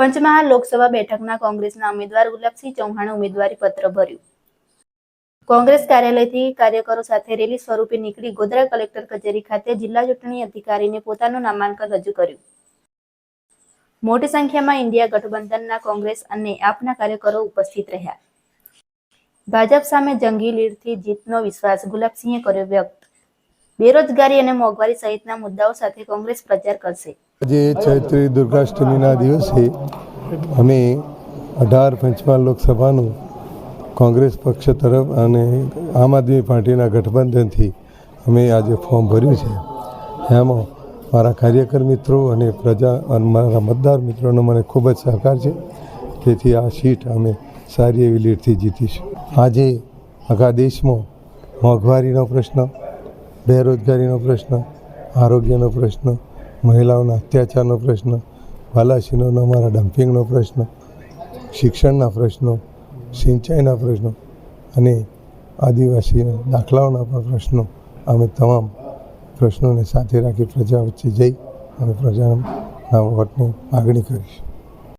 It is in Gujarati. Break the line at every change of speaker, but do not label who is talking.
પંચમહાલ લોકસભા બેઠકના કોંગ્રેસના ઉમેદવાર ગુલાબસિંહ ચૌહાણે ઉમેદવારી પત્ર ભર્યું. કોંગ્રેસ કાર્યાલયથી કાર્યકરો સાથે રેલી સ્વરૂપે નીકળી ગોધરા કલેક્ટર કચેરી ખાતે જિલ્લા ચૂંટણી અધિકારીને પોતાનું નામાંકન રજૂ કર્યું. મોટી સંખ્યામાં ઇન્ડિયા ગઠબંધનના કોંગ્રેસ અને આપના કાર્યકરો ઉપસ્થિત રહ્યા. ભાજપ સામે જંગી લીડથી જીતનો વિશ્વાસ ગુલાબસિંહે કર્યો વ્યક્ત. બેરોજગારી અને મોંઘવારી સહિતના મુદ્દાઓ સાથે કોંગ્રેસ પ્રચાર કરશે.
આજે ચૈત્રી દુર્ગાષ્ટમીના દિવસે અમે અઢાર પંચમા લોકસભાનું કોંગ્રેસ પક્ષ તરફ અને આમ આદમી પાર્ટીના ગઠબંધનથી અમે આજે ફોર્મ ભર્યું છે. એમાં મારા કાર્યકર મિત્રો અને પ્રજા અને મારા મતદાર મિત્રોનો મને ખૂબ જ સહકાર છે. તેથી આ સીટ અમે સારી એવી લીડથી જીતીશું. આજે આખા દેશમાં મોંઘવારીનો પ્રશ્ન બેરોજગારીનો પ્રશ્ન, આરોગ્યનો પ્રશ્ન, મહિલાઓના અત્યાચારનો પ્રશ્ન બાલાસીનોનો અમારા ડમ્પિંગનો પ્રશ્ન, શિક્ષણના પ્રશ્નો, સિંચાઈના પ્રશ્નો અને આદિવાસીના દાખલાઓના પણ પ્રશ્નો. અમે તમામ પ્રશ્નોને સાથે રાખી પ્રજા વચ્ચે જઈ અને પ્રજાના વોટની માગણી કરીશું.